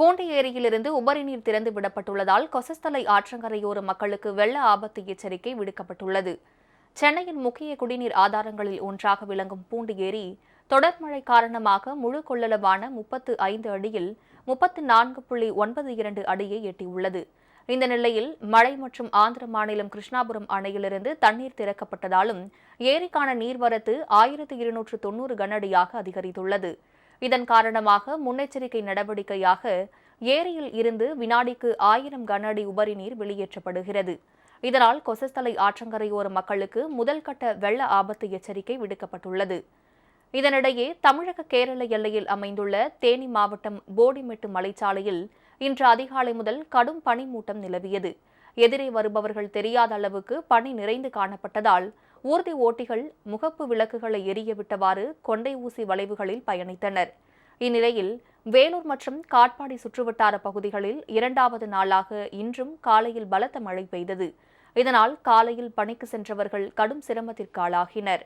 பூண்டி ஏரியிலிருந்து உபரி நீர் திறந்து விடப்பட்டுள்ளதால் கொசஸ்தலை ஆற்றங்கரையோர மக்களுக்கு வெள்ள ஆபத்து எச்சரிக்கை விடுக்கப்பட்டுள்ளது. சென்னையின் முக்கிய குடிநீர் ஆதாரங்களில் ஒன்றாக விளங்கும் பூண்டி ஏரி தொடர் மழை காரணமாக முழு கொள்ளளவான முப்பத்து ஐந்து அடியில் முப்பத்து நான்கு புள்ளி ஒன்பது இரண்டு அடியை எட்டியுள்ளது. இந்த நிலையில் மழை மற்றும் ஆந்திர மாநிலம் கிருஷ்ணாபுரம் அணையிலிருந்து தண்ணீர் திறக்கப்பட்டதாலும் ஏரிக்கான நீர்வரத்து ஆயிரத்து இருநூற்று தொன்னூறு கனஅடியாக அதிகரித்துள்ளது. இதன் காரணமாக முன்னெச்சரிக்கை நடவடிக்கையாக ஏரியில் இருந்து வினாடிக்கு ஆயிரம் கன அடி உபரி நீர் வெளியேற்றப்படுகிறது. இதனால் கொசஸ்தலை ஆற்றங்கரையோர மக்களுக்கு முதல் கட்ட வெள்ள ஆபத்து எச்சரிக்கை விடுக்கப்பட்டுள்ளது. இதனிடையே தமிழக கேரள எல்லையில் அமைந்துள்ள தேனி மாவட்டம் போடிமெட்டு மலைச்சாலையில் இன்று அதிகாலை முதல் கடும் பனிமூட்டம் நிலவியது. எதிரே வருபவர்கள் தெரியாத அளவுக்கு பனி நிறைந்து காணப்பட்டதால் ஊர்தி ஓட்டிகள் முகப்பு விளக்குகளை எரியவிட்டவாறு கொண்டை ஊசி வளைவுகளில் பயணித்தனர். இந்நிலையில் வேலூர் மற்றும் காட்பாடி சுற்றுவட்டார பகுதிகளில் இரண்டாவது நாளாக இன்றும் காலையில் பலத்த மழை பெய்தது. இதனால் காலையில் பணிக்கு சென்றவர்கள் கடும் சிரமத்திற்கு ஆளாகினர்.